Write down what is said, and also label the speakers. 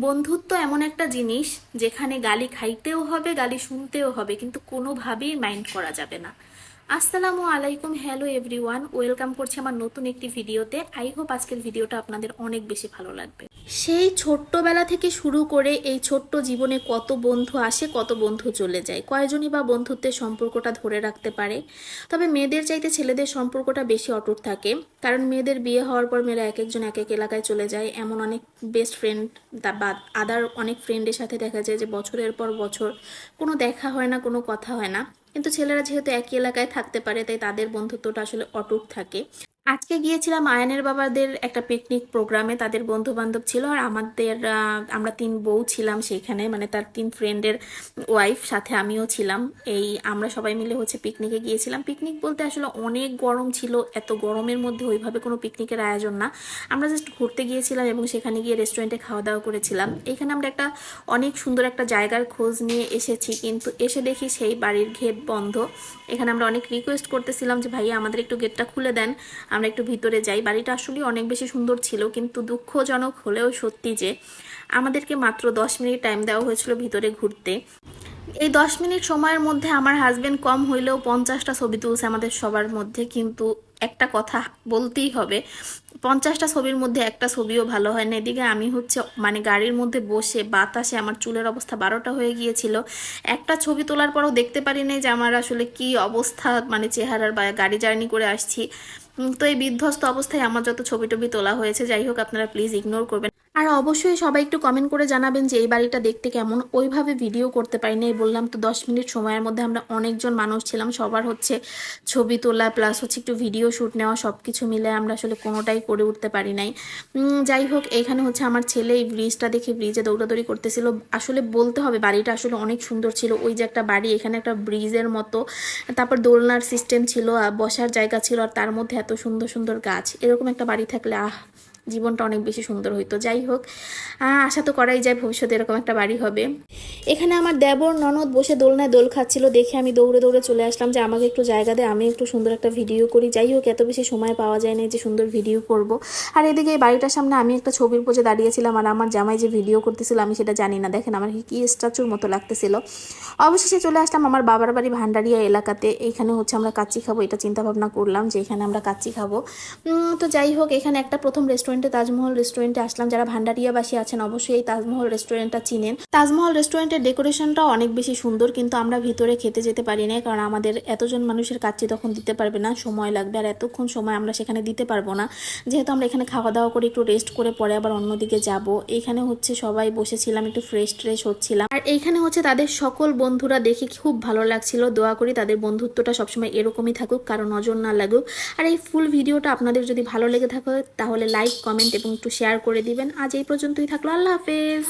Speaker 1: বন্ধুত্ব এমন একটা জিনিস যেখানে গালি খাইতেও হবে, গালি শুনতেও হবে, কিন্তু কোনোভাবেই মাইন্ড করা যাবে না। আসসালামু আলাইকুম হ্যালো এভরিওয়ান ওয়েলকাম করছি আমার নতুন একটি ভিডিওতে। আই হোপ আজকের ভিডিওটা আপনাদের অনেক বেশি ভালো লাগবে। সেই ছোট্টবেলা থেকে শুরু করে এই ছোট্ট জীবনে কত বন্ধু আসে, কত বন্ধু চলে যায়। কয়জনই বা বন্ধুত্বের সম্পর্কটা ধরে রাখতে পারে। তবে মেয়েদের চাইতে ছেলেদের সম্পর্কটা বেশি অটুট থাকে। কারণ মেয়েদের বিয়ে হওয়ার পর মেয়েরা এক একজন এক এক এলাকায় চলে যায়। এমন অনেক বেস্ট ফ্রেন্ড বা আদার অনেক ফ্রেন্ডের সাথে দেখা যায় যে বছরের পর বছর কোনো দেখা হয় না, কোনো কথা হয় না। কিন্তু ছেলেরা যেহেতু একই এলাকায় থাকতে পারে তাই তাদের বন্ধুত্বটা আসলে অটুট থাকে। আজকে গিয়েছিলাম আয়নের বাবাদের একটা পিকনিক প্রোগ্রামে তাদের বন্ধু বান্ধব ছিল আর আমাদের আমরা তিন বউ ছিলাম সেখানে মানে তার তিন ফ্রেন্ডের ওয়াইফ সাথে আমিও ছিলাম। এই আমরা সবাই মিলে হচ্ছে পিকনিকে গিয়েছিলাম। পিকনিক বলতে আসলে অনেক গরম ছিল, এত গরমের মধ্যে ওইভাবে কোনো পিকনিকের আয়োজন না। আমরা জাস্ট ঘুরতে গিয়েছিলাম এবং সেখানে গিয়ে রেস্টুরেন্টে খাওয়া দাওয়া করেছিলাম। এখানে আমরা একটা অনেক সুন্দর একটা জায়গার খোঁজ নিয়ে এসেছি, কিন্তু এসে দেখি সেই বাড়ির গেট বন্ধ। এখানে আমরা অনেক রিকোয়েস্ট করতেছিলাম যে, ভাইয়া, আমাদের একটু গেটটা খুলে দেন। আমরা একটু ভিতরে যাই। বাড়িটা আসলে অনেক বেশি সুন্দর ছিল, কিন্তু দুঃখজনক হলেও সত্যি যে আমাদেরকে মাত্র দশ মিনিট টাইম দেওয়া হয়েছিল ভিতরে ঘুরতে। এই দশ মিনিট সময়ের মধ্যে আমার হাজবেন্ড কম হইলেও পঞ্চাশটা ছবি তুলছে আমাদের সবার মধ্যে, কিন্তু একটা কথা বলতেই হবে, পঞ্চাশটা ছবির মধ্যে একটা ছবিও ভালো হয় না। এদিকে আমি হচ্ছে মানে গাড়ির মধ্যে বসে বাতাসে আমার চুলের অবস্থা বারোটা হয়ে গিয়েছিল। একটা ছবি তোলার পরও দেখতে পারি নাই যে আমার আসলে কি অবস্থা মানে চেহারার বা গাড়ি জার্নি করে আসছি। তো এই বিধ্বস্ত অবস্থায় আমার যত ছবি টবি তোলা হয়েছে, যাই হোক আপনারা প্লিজ ইগনোর করবেন। আর অবশ্যই সবাই একটু কমেন্ট করে জানাবেন যে এই বাড়িটা দেখতে কেমন। ওইভাবে ভিডিও করতে পারি নাই বললাম তো দশ মিনিট সময়ের মধ্যে আমরা অনেকজন মানুষ ছিলাম, সবার হচ্ছে ছবি তোলা প্লাস হচ্ছে একটু ভিডিও শ্যুট নেওয়া সব কিছু মিলে আমরা আসলে কোনোটাই করে উঠতে পারি নাই। যাই হোক, এখানে হচ্ছে আমার ছেলে এই ব্রিজটা দেখে ব্রিজে দৌড়াদৌড়ি করতেছিল। আসলে বলতে হবে বাড়িটা আসলে অনেক সুন্দর ছিল, ওই যে একটা বাড়ি, এখানে একটা ব্রিজের মতো। তারপর দোলনার সিস্টেম ছিল বসার জায়গা ছিল আর তার মধ্যে এত সুন্দর সুন্দর গাছ, এরকম একটা বাড়ি থাকলে, আহ। জীবনটা অনেক বেশি সুন্দর হইতো। যাই হোক আশা তো করাই যায় ভবিষ্যতে এরকম একটা বাড়ি হবে। এখানে আমার দেবর ননদ বসে দোলনায় দোল খাচ্ছিল, দেখে আমি দৌড়ে দৌড়ে চলে আসলাম যে আমাকে একটু জায়গা দেয় আমি একটু সুন্দর একটা ভিডিও করি। যাই হোক, এত বেশি সময় পাওয়া যায় না যে সুন্দর ভিডিও করব। আর এদিকে এই বাড়িটার সামনে আমি একটা ছবির পোজে দাঁড়িয়েছিলাম আর আমার জামাই যে ভিডিও করতেছিল, আমি সেটা জানি না। দেখেন আমার কি স্ট্যাচুর মতো লাগতেছিল। অবশেষে চলে আসলাম আমার বাবার বাড়ি ভান্ডারিয়া এলাকাতে। এইখানে হচ্ছে আমরা কাচ্চি খাব, এটা চিন্তা ভাবনা করলাম যে এখানে আমরা কাচ্চি খাব। তো যাই হোক, এখানে একটা প্রথম রেস্টুরেন্টে, তাজমহল রেস্টুরেন্টে আসলাম। যারা ভান্ডারিয়াবাসী আছেন, অবশ্যই এই তাজমহল রেস্টুরেন্টটা চিনেন। তাজমহল রেস্টুরেন্টের ডেকোরেশনটাও অনেক বেশি সুন্দর, কিন্তু আমরা ভিতরে খেতে যেতে পারি না কারণ আমাদের এতজন মানুষের কাছে তখন দিতে পারবে না, সময় লাগবে, আর এতক্ষণ সময় আমরা সেখানে দিতে পারব না। যেহেতু আমরা এখানে খাওয়া দাওয়া করে একটু রেস্ট করে পরে আবার অন্যদিকে যাব। এখানে হচ্ছে সবাই বসেছিলাম, একটু ফ্রেশ ট্রেশ হচ্ছিলাম। আর এইখানে হচ্ছে তাদের সকল বন্ধুরা দেখে খুব ভালো লাগছিল, দোয়া করি তাদের বন্ধুত্বটা সবসময় এরকমই থাকুক, কারও নজর না লাগুক। আর এই ফুল ভিডিওটা আপনাদের যদি ভালো লেগে থাকে, তাহলে লাইক কমেন্ট এবং একটু শেয়ার করে দিবেন। আজ এই পর্যন্তই থাকল, আল্লাহ হাফেজ।